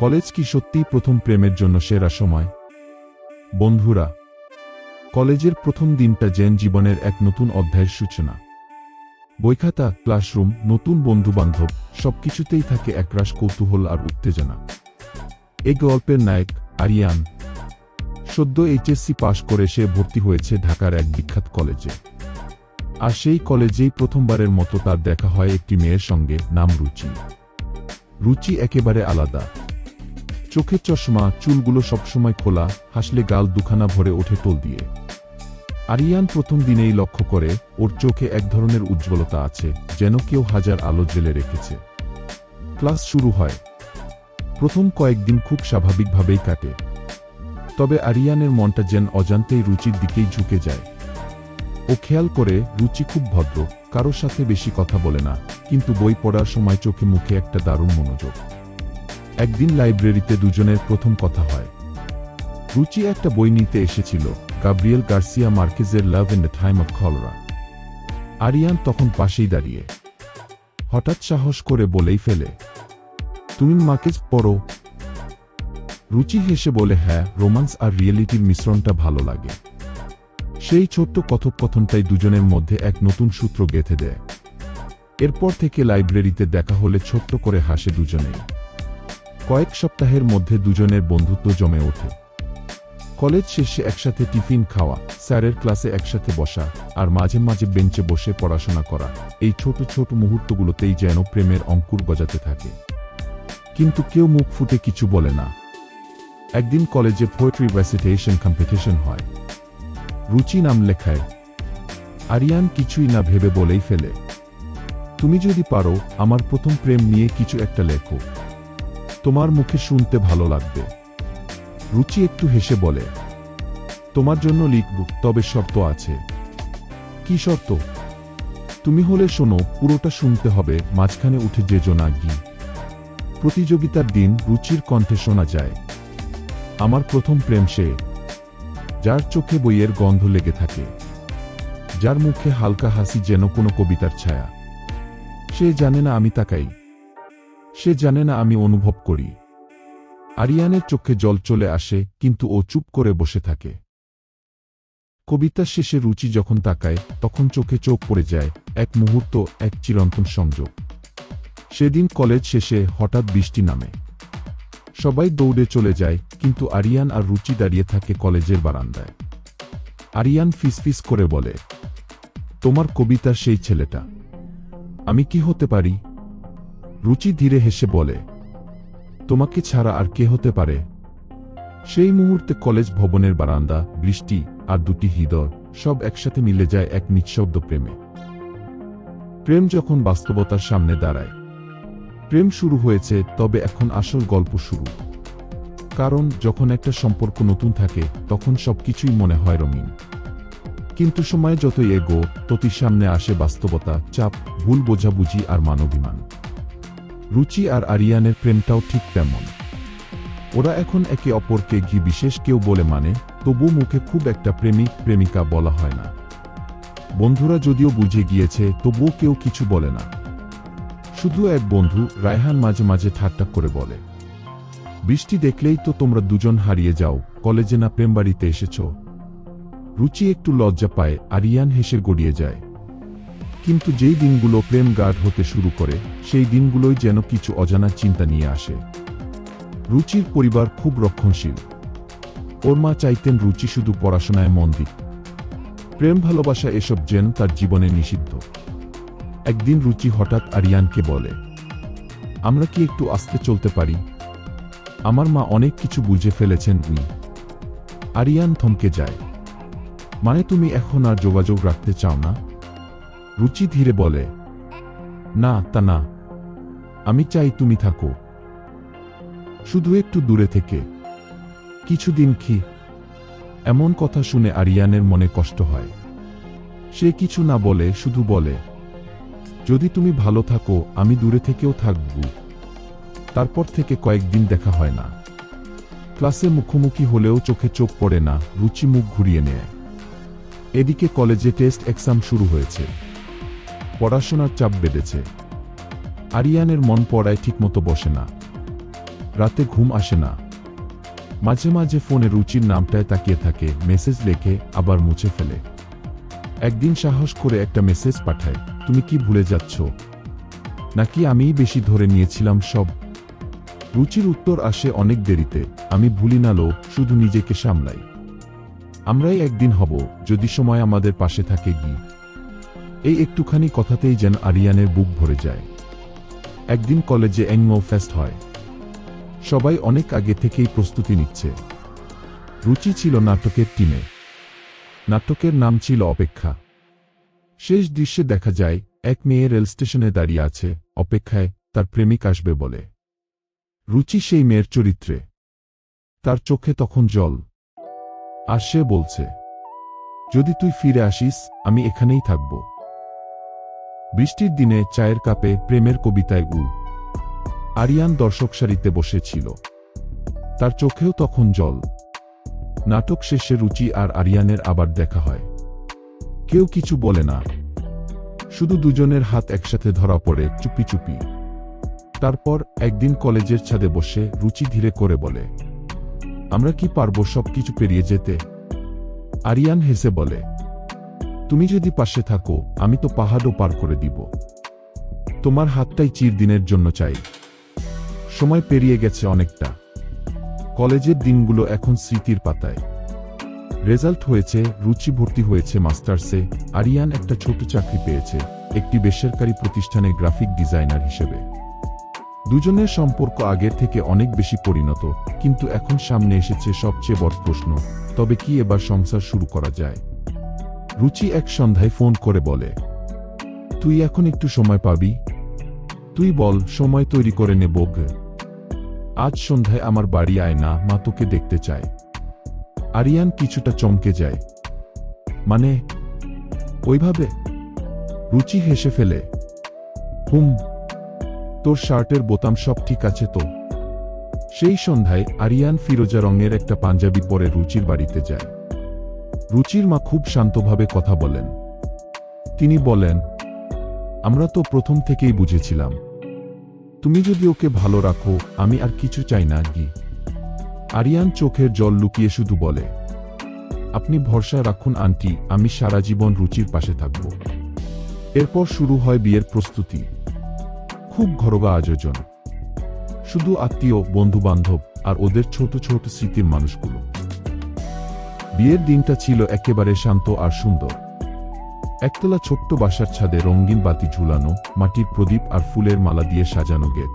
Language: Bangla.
কলেজ কি সত্যিই প্রথম প্রেমের জন্য সেরা সময়? বন্ধুরা, কলেজের প্রথম দিনটা জেন জীবনের এক নতুন অধ্যায়ের সূচনা। বইখাতা, ক্লাসরুম, নতুন বন্ধুবান্ধব, সবকিছুতেই থাকে একরাশ কৌতূহল আর উত্তেজনা। এই গল্পের নায়ক আরিয়ান, সদ্য এইচএসসি পাশ করে সে ভর্তি হয়েছে ঢাকার এক বিখ্যাত কলেজে। আর সেই কলেজেই প্রথমবারের মতো তার দেখা হয় একটি মেয়ের সঙ্গে, নাম রুচি। রুচি একেবারে আলাদা। চোখের চশমা, চুলগুলো সবসময় খোলা, হাসলে গাল দুখানা ভরে ওঠে টোল দিয়ে। আরিয়ান প্রথম দিনেই লক্ষ্য করে, ওর চোখে এক ধরনের উজ্জ্বলতা আছে, যেন কেউ হাজার আলো জেলে রেখেছে। ক্লাস শুরু হয়। প্রথম কয়েকদিন খুব স্বাভাবিকভাবেই কাটে। তবে আরিয়ানের মনটা যেন অজান্তেই রুচির দিকেই ঝুঁকে যায়। ও খেয়াল করে, রুচি খুব ভদ্র, কারোর সাথে বেশি কথা বলে না, কিন্তু বই পড়ার সময় চোখে মুখে একটা দারুণ মনোযোগ। একদিন লাইব্রেরিতে দুজনের প্রথম কথা হয়। রুচি একটা বই নিতে এসেছিল, Gabriel Garcia মার্কেজের love in the time of cholera Aryan তখন পাশেই দাঁড়িয়ে। হঠাৎ সাহস করে বলেই ফেলে, তুমি মার্কেজ পড়ো। রুচি হেসে বলে হ্যাঁ রোমান্স আর রিয়েলিটির মিশ্রণটা ভালো লাগে। সেই ছোট্ট কথোপকথনটাই দুজনের মধ্যে এক নতুন সূত্র গেঁথে দেয়। এরপর থেকে লাইব্রেরিতে দেখা হলে ছোট্ট করে হাসে দুজনেই। কয়েক সপ্তাহের মধ্যে দুজনের বন্ধুত্ব জমে ওঠে। কলেজ শেষে একসাথে টিফিন খাওয়া, স্যারের ক্লাসে একসাথে বসা, আর মাঝে মাঝে বেঞ্চে বসে পড়াশোনা করা, এই ছোট ছোট মুহূর্তগুলোতেই যেন প্রেমের অঙ্কুর গজাতে থাকে। কিন্তু কেউ মুখ ফুটে কিছু বলে না। একদিন কলেজে পোয়েট্রি রেসিটেশন কম্পিটিশন হয়। রুচি নাম লেখায়, আরিয়ান কিছুই না ভেবে বলেই ফেলে। তুমি যদি পারো, আমার প্রথম প্রেম নিয়ে কিছু একটা লেখো। তোমার মুখে শুনতে ভালো লাগবে। রুচি একটু হেসে বলে, তোমার জন্য লিখব, তবে শর্ত আছে। কি শর্ত? তুমি হলে শোনো, পুরোটা শুনতে হবে, মাঝখানে উঠে যেজো না গি প্রতিযোগিতার দিন রুচির কণ্ঠে শোনা যায়, আমার প্রথম প্রেম সে, যার চোখে বইয়ের গন্ধ লেগে থাকে, যার মুখে হালকা হাসি যেন কোনো কবিতার ছায়া। সে জানে না আমি তাকাই। সে জানে না আমি অনুভব করি। আরিয়ানের চোখে জল চলে আসে, কিন্তু ও চুপ করে বসে থাকে। কবিতার শেষে রুচি যখন তাকায়, তখন চোখে চোখ পড়ে যায়, এক মুহূর্ত, এক চিরন্তন সংযোগ। সেদিন কলেজ শেষে হঠাৎ বৃষ্টি নামে। সবাই দৌড়ে চলে যায়, কিন্তু আরিয়ান আর রুচি দাঁড়িয়ে থাকে কলেজের বারান্দায়। আরিয়ান ফিসফিস করে বলে, তোমার কবিতা সেই ছেলেটা। আমি কি হতে পারি? রুচি ধীরে হেসে বলে, তোমাকে ছাড়া আর কে হতে পারে? সেই মুহূর্তে কলেজ ভবনের বারান্দা, বৃষ্টি আর দুটি হৃদয় সব একসাথে মিলে যায় এক নিঃশব্দ প্রেমে। প্রেম যখন বাস্তবতার সামনে দাঁড়ায়, প্রেম শুরু হয়েছে তবে এখন আসল গল্প শুরু। কারণ যখন একটা সম্পর্ক নতুন থাকে, তখন সবকিছুই মনে হয় রঙিন। কিন্তু সময় যতই এগো ততই সামনে আসে বাস্তবতা, চাপ, ভুল বোঝাবুঝি আর মানবিমান। রুচি আর আরিয়ানের প্রেমটাও ঠিক তেমন। ওরা এখন একে অপরকে ঘি বিশেষ কেউ বলে মানে তবু মুখে খুব একটা প্রেমিক, প্রেমিকা বলা হয় না। বন্ধুরা যদিও বুঝে গিয়েছে, তবুও কেউ কিছু বলে না। শুধু এক বন্ধু, রায়হান মাঝে মাঝে ঠাট্টা করে বলে। বৃষ্টি দেখলেই তো তোমরা দুজন হারিয়ে যাও, কলেজে না প্রেমবাড়িতে এসেছ। রুচি একটু লজ্জা পায়, আরিয়ান হেসে গড়িয়ে যায়। কিন্তু যেই দিনগুলো প্রেম গাঢ় হতে শুরু করে, সেই দিনগুলোই যেন কিছু অজানা চিন্তা নিয়ে আসে। রুচির পরিবার খুব রক্ষণশীল। ওর মা চাইতেন রুচি শুধু পড়াশোনায় মন দিক। প্রেম ভালোবাসা এসব যেন তার জীবনে নিষিদ্ধ। একদিন রুচি হঠাৎ আরিয়ানকে বলে, আমরা কি একটু আস্তে চলতে পারি? আমার মা অনেক কিছু বুঝে ফেলেছেন উনি। আরিয়ান থমকে যায় মানে তুমি এখন আর যোগাযোগ রাখতে চাও না? রুচি ধীরে বলে, না, তা না। আমি চাই তুমি থাকো। শুধু একটু দূরে থেকে। কিছুদিন কি? এমন কথা শুনে আরিয়ানের মনে কষ্ট হয়। সে কিছু না বলে, শুধু বলে, যদি তুমি ভালো থাকো, আমি দূরে থেকেও থাকব। তারপর থেকে কয়েকদিন দেখা হয় না। ক্লাসে মুখোমুখি হলেও চোখে চোখ পড়ে না, রুচি মুখ ঘুরিয়ে নেয়। এদিকে কলেজে টেস্ট এক্সাম শুরু হয়েছে। পড়াশোনার চাপ বেড়েছে। আরিয়ানের মন পড়ায় ঠিকমতো বসে না। রাতে ঘুম আসে না। মাঝে মাঝে ফোনে রুচির নামটায় তাকিয়ে থাকে, মেসেজ লেখে, আবার মুছে ফেলে। একদিন সাহস করে একটা মেসেজ পাঠায়, তুমি কি ভুলে যাচ্ছ? নাকি আমিই বেশি ধরে নিয়েছিলাম সব? রুচির উত্তর আসে অনেক দেরিতে, আমি ভুলি না লো শুধু নিজেকে সামলাই। আমরাই একদিন হব, যদি সময় আমাদের পাশে থাকে গি এই একটুখানি কথাতেই যেন আরিয়ানের বুক ভরে যায়। একদিন কলেজে অ্যাংমো ফেস্ট হয়। সবাই অনেক আগে থেকেই প্রস্তুতি নিচ্ছে। রুচি ছিল নাটকের টিমে। নাটকের নাম ছিল অপেক্ষা। শেষ দৃশ্যে দেখা যায়, এক মেয়ে রেল স্টেশনে দাঁড়িয়ে আছে, অপেক্ষায় তার প্রেমিক আসবে বলে। রুচি সেই মেয়ের চরিত্রে। তার চোখে তখন জল। আর সে বলছে, যদি তুই ফিরে আসিস, আমি এখানেই থাকব। বৃষ্টির দিনে চায়ের কাপে প্রেমের কবিতায় উ। আরিয়ান দর্শক সারিতে বসেছিল। তার চোখেও তখন জল। নাটক শেষে রুচি আর আরিয়ানের আবার দেখা হয়। কেউ কিছু বলে না। শুধু দুজনের হাত একসাথে ধরা পড়ে চুপি চুপি। তারপর একদিন কলেজের ছাদে বসে রুচি ধীরে করে বলে, আমরা কি পারব সবকিছু পেরিয়ে যেতে? আরিয়ান হেসে বলে তুমি যদি পাশে থাকো, আমি তো পাহাড়ও পার করে দিব। তোমার হাতটাই চিরদিনের জন্য চাই। সময় পেরিয়ে গেছে অনেকটা। কলেজের দিনগুলো এখন স্মৃতির পাতায়। রেজাল্ট হয়েছে, রুচি ভর্তি হয়েছে মাস্টার্সে, আরিয়ান একটা ছোট চাকরি পেয়েছে, একটি বেসরকারি প্রতিষ্ঠানে গ্রাফিক ডিজাইনার হিসেবে। দুজনের সম্পর্ক আগের থেকে অনেক বেশি পরিণত, কিন্তু এখন সামনে এসেছে সবচেয়ে বড় প্রশ্ন, তবে কি এবার সংসার শুরু করা যায়? রুচি এক সন্ধ্যায় ফোন করে বলে, তুই এখন একটু সময় পাবি? তুই বল, সময় তৈরি করে নেব। আজ সন্ধ্যায় আমার বাড়ি আয় না, মা তোকে দেখতে চায়। আরিয়ান কিছুটা চমকে যায়। মানে? ওইভাবে? রুচি হেসে ফেলে, হুম, তোর শার্টের বোতাম সব ঠিক আছে তো? সেই সন্ধ্যায় আরিয়ান ফিরোজা রঙের একটা পাঞ্জাবি পরে রুচির বাড়িতে যায়। রুচির মা খুব শান্তভাবে কথা বলেন। তিনি বলেন, আমরা তো প্রথম থেকেই বুঝেছিলাম। তুমি যদি ওকে ভালো রাখো, আমি আর কিছু চাই না গি আরিয়ান চোখের জল লুকিয়ে শুধু বলে, আপনি ভরসা রাখুন, আন্টি, আমি সারা জীবন রুচির পাশে থাকব। এরপর শুরু হয় বিয়ের প্রস্তুতি। খুব ঘরোয়া আয়োজন। শুধু আত্মীয় বন্ধু বান্ধব আর ওদের ছোট ছোট স্মৃতির মানুষগুলো। বিয়ের দিনটা ছিল একেবারে শান্ত আর সুন্দর। একতলা ছোট্ট বাসার ছাদে রঙিন বাতি ঝুলানো, মাটির প্রদীপ আর ফুলের মালা দিয়ে সাজানো গেট।